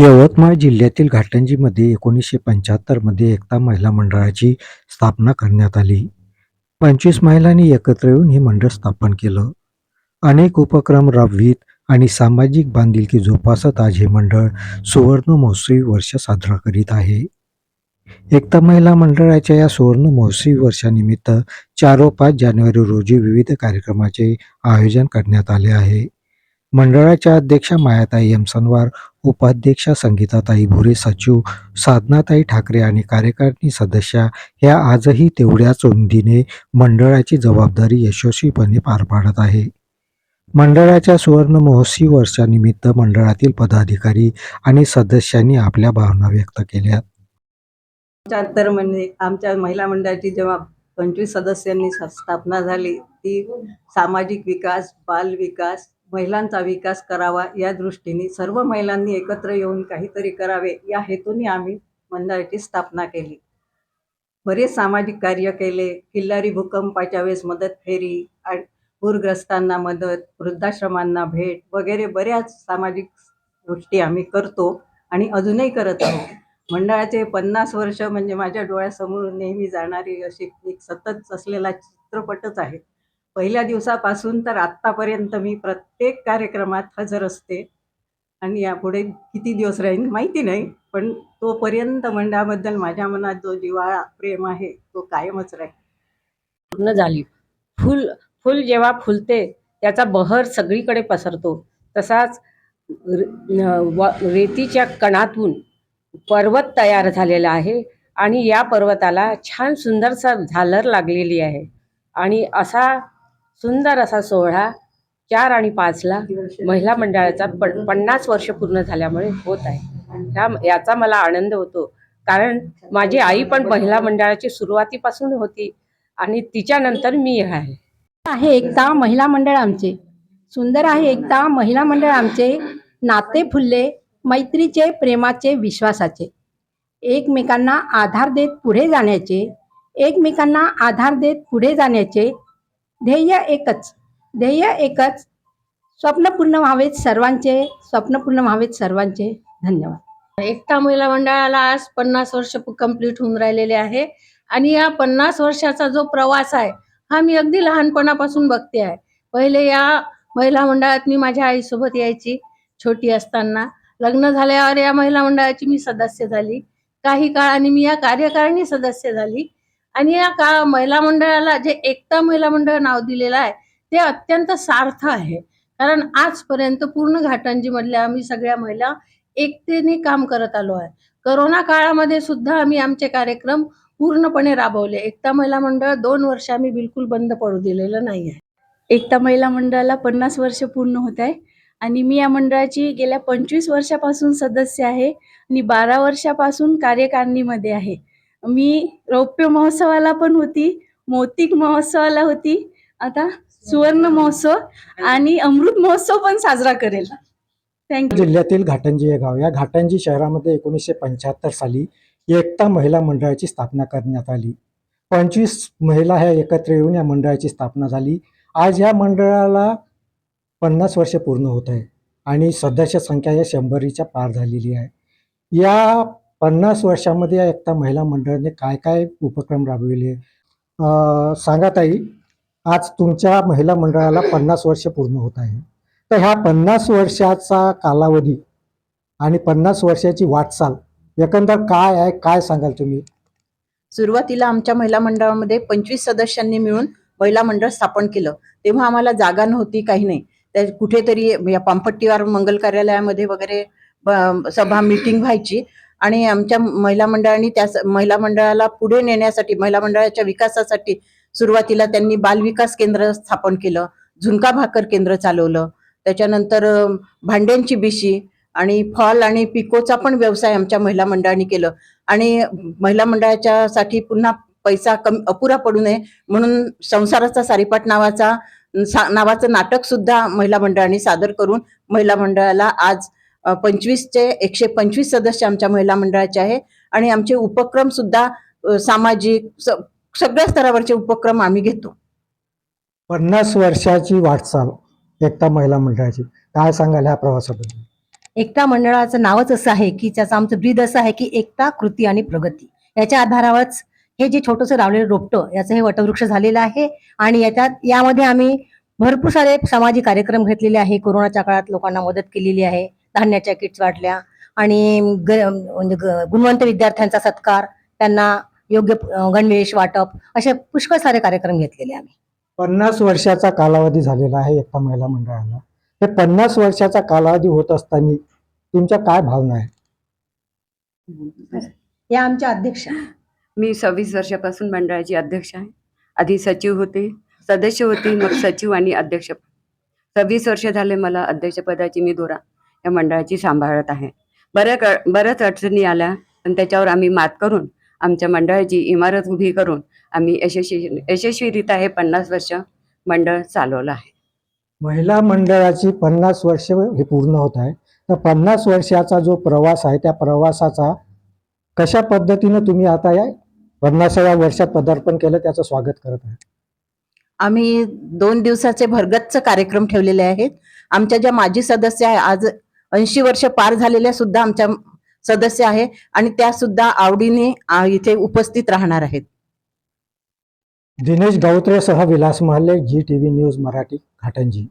यवतमाळ जिल्ह्यातील घाटंजीमध्ये एकोणीसशे पंच्याहत्तरमध्ये एकता महिला मंडळाची स्थापना करण्यात आली. पंचवीस महिलांनी एकत्र येऊन हे मंडळ स्थापन केलं. अनेक उपक्रम राबवीत आणि सामाजिक बांधिलकी जोपासत आज हे मंडळ सुवर्ण महोत्सवी वर्ष साजरा करीत आहे. एकता महिला मंडळाच्या या सुवर्ण महोत्सवी वर्षानिमित्त चार व पाच जानेवारी रोजी विविध कार्यक्रमाचे आयोजन करण्यात आले आहे. मंडळाच्या अध्यक्षा मायाताई यमसनवार, उपाध्यक्षा संगीताताई भुरे, सचिव साधनाताई ठाकरे आणि कार्यकारिणी सदस्या ह्या आजही तेवढ्याच उमदीने मंडळाची जबाबदारी यशस्वीपणे पार पाडत आहे. मंडळाच्या सुवर्ण महोत्सवी वर्षानिमित्त मंडळातील पदाधिकारी आणि सदस्यांनी आपल्या भावना व्यक्त केल्या. पंच्याहत्तर म्हणजे आमच्या महिला मंडळाची जेव्हा पंचवीस सदस्यांनी स्थापना झाली ती सामाजिक विकास बाल विकास महिलांचा विकास करावा या दृष्टीने सर्व महिलांनी एकत्र येऊन काहीतरी करावे या हेतूने आम्ही मंडळाची स्थापना केली. बरेच सामाजिक कार्य केले. किल्लारी भूकंपाच्या वेळेस मदत फेरी आणि पूरग्रस्तांना मदत वृद्धाश्रमांना भेट वगैरे बऱ्याच सामाजिक गोष्टी आम्ही करतो आणि अजूनही करत आहोत. मंडळाचे पन्नास वर्ष म्हणजे माझ्या डोळ्यासमोर नेहमी जाणारी अशी एक सतत असलेला चित्रपटच आहे. पहिल्या दिवसापासून तर आत्तापर्यंत मी प्रत्येक कार्यक्रमात हजर असते. आणि यापुढे किती दिवस राहीन माहिती नाही पण तोपर्यंत मंडळाबद्दल माझ्या मनात जो जिवाळा प्रेम आहे तो कायमच राहील. पूर्ण झाली. फुल फुल जेव्हा फुलते त्याचा बहर सगळीकडे पसरतो. तसाच व- रेतीच्या कणातून पर्वत तयार झालेला आहे आणि या पर्वताला छान सुंदरसा झालर लागलेली आहे. आणि असा सुंदर असा सोहळा चार आणि पाचला महिला मंडळाचा पण पन्नास वर्ष पूर्ण झाल्यामुळे होत आहे. ह्या याचा मला आनंद होतो. कारण माझी आई पण महिला मंडळाची सुरुवातीपासून होती आणि तिच्यानंतर मी आहे. आहे एकता महिला मंडळ आमचे. सुंदर आहे एकता महिला मंडळ आमचे. नाते फुलले मैत्रीचे प्रेमाचे विश्वासाचे. एकमेकांना आधार देत पुढे जाण्याचे. एकमेकांना आधार देत पुढे जाण्याचे. ध्येय एकच. ध्येय एकच. स्वप्न पूर्ण व्हावेत सर्वांचे. स्वप्न पूर्ण व्हावेत सर्वांचे. धन्यवाद. एकता महिला मंडळाला आज पन्नास वर्ष कंप्लीट होऊन राहिलेले आहे. आणि या पन्नास वर्षाचा जो प्रवास आहे हा मी अगदी लहानपणापासून बघते आहे. पहिले या महिला मंडळात मी माझ्या आईसोबत यायची छोटी असताना. लग्न झाल्यावर या महिला मंडळाची मी सदस्य झाली. काही काळाने मी या कार्यकारिणी सदस्य झाली. आणि या का महिला मंडळाला जे एकता महिला मंडळ नाव दिलेलं आहे ते अत्यंत सार्थ आहे. कारण आजपर्यंत पूर्ण घाटंजीमधल्या आम्ही सगळ्या महिला एकतेने काम करत आलो आहे. करोना काळामध्ये सुद्धा आम्ही आमचे कार्यक्रम पूर्णपणे राबवले. एकता महिला मंडळ दोन वर्ष आम्ही बिलकुल बंद पडू दिलेलं नाही आहे. एकता महिला मंडळाला पन्नास वर्ष पूर्ण होत आहे. आणि मी या मंडळाची गेल्या पंचवीस वर्षापासून सदस्य आहे आणि बारा वर्षापासून कार्यकारिणीमध्ये आहे. मी रौप्य महोत्सवाला पण होती मोतिक महोत्सवाला होती. आता सुवर्ण महोत्सव आणि अमृत महोत्सव पण साजरा करेल. थँक्यू जिल्ह्यातील घाटंजी हे गाव या घाटंजी शहरामध्ये एकोणीसशे पंच्याहत्तर साली एकता महिला मंडळाची स्थापना करण्यात आली. पंचवीस महिला ह्या एकत्र येऊन या मंडळाची स्थापना झाली. आज या मंडळाला पन्नास वर्ष पूर्ण होत आहे आणि सदस्य संख्या या शंभरीच्या पार झालेली आहे. या पन्नास वर्षामध्ये या एकता महिला मंडळाने काय काय उपक्रम राबविले? सांगा ताई आज तुमच्या महिला मंडळाला पन्नास वर्ष पूर्ण होत आहे. तर ह्या पन्नास वर्षाचा कालावधी आणि पन्नास वर्षाची वाटचाल एकंदर काय आहे काय सांगाल तुम्ही? सुरुवातीला आमच्या महिला मंडळामध्ये पंचवीस सदस्यांनी मिळून महिला मंडळ स्थापन केलं. तेव्हा आम्हाला जागा नव्हती काही नाही. त्या कुठेतरी या पामपट्टीवार मंगल कार्यालयामध्ये वगैरे सभा मीटिंग व्हायची. आणि आमच्या महिला मंडळाने त्या महिला मंडळाला पुढे नेण्यासाठी महिला मंडळाच्या विकासासाठी सुरुवातीला त्यांनी बालविकास केंद्र स्थापन केलं झुणका भाकर केंद्र चालवलं त्याच्यानंतर भांड्यांची बिशी आणि फॉल आणि पिकोचा पण व्यवसाय आमच्या महिला मंडळाने केलं. आणि महिला मंडळाच्या साठी पुन्हा पैसा कमी अपुरा पडू नये म्हणून संसाराचा सारीपाट नावाचा सा- नावाचं नाटक सुद्धा महिला मंडळाने सादर करून महिला मंडळाला आज पंचवीसचे एकशे पंचवीस सदस्य आमच्या महिला मंडळाचे आहे. आणि आमचे उपक्रम सुद्धा सामाजिक सगळ्या स्तरावरचे उपक्रम आम्ही घेतो. पन्नास वर्षाची वाटचाल एकता महिला मंडळाची. काय सांगाल ह्या प्रवासाबद्दल? एकता मंडळाचं नावच असं आहे की त्याचं आमचं ब्रीद असं आहे की एकता कृती आणि प्रगती. याच्या आधारावरच हे जे छोटंसं लावलेलं रोपटं याचं हे वटवृक्ष झालेलं आहे. आणि याच्यात यामध्ये आम्ही भरपूर सारे सामाजिक कार्यक्रम घेतलेले आहे. कोरोनाच्या काळात लोकांना मदत केलेली आहे. धान्याच्या किट्स वाटल्या आणि म्हणजे गुणवंत विद्यार्थ्यांचा सत्कार त्यांना योग्य गणवेश वाटप असे पुष्कळ सारे कार्यक्रम घेतलेले आम्ही. पन्नास वर्षाचा कालावधी झालेला आहे एकता महिला मंडळाला हे पन्नास वर्षाचा कालावधी होत असताना तुमच्या काय भावना आहे या आमच्या अध्यक्ष. मी सव्वीस वर्षापासून मंडळाची अध्यक्ष आहे. आधी सचिव होते सदस्य होती मग सचिव आणि अध्यक्ष. सव्वीस वर्ष झाले मला अध्यक्षपदाची मी धोरा या मंडळाची सांभाळत आहे. बऱ्या बऱ्याच अडचणी आल्या पण त्याच्यावर आम्ही मात करून आमच्या मंडळाची इमारत उभी करून आम्ही यशस्वी यशस्वीरित्या हे पन्नास वर्ष मंडळ चालवलं आहे. महिला मंडळाची पन्नास वर्ष हे पूर्ण होत आहे. तर पन्नास वर्षाचा जो प्रवास आहे त्या प्रवासाचा कशा पद्धतीनं तुम्ही आता या पन्नासाव्या वर्षात पदार्पण केलं त्याचं स्वागत करत आहे? आम्ही दोन दिवसाचे भरगच्च कार्यक्रम ठेवलेले आहेत. आमच्या ज्या माजी सदस्य आहे आज ऐंशी वर्ष पार झालेल्या सुद्धा आमच्या सदस्य आहे आणि त्या सुद्धा आवडीने इथे उपस्थित राहणार आहेत. Dinesh गौत्रेसह Vilas Mahale G T V news Marathi Ghatanji.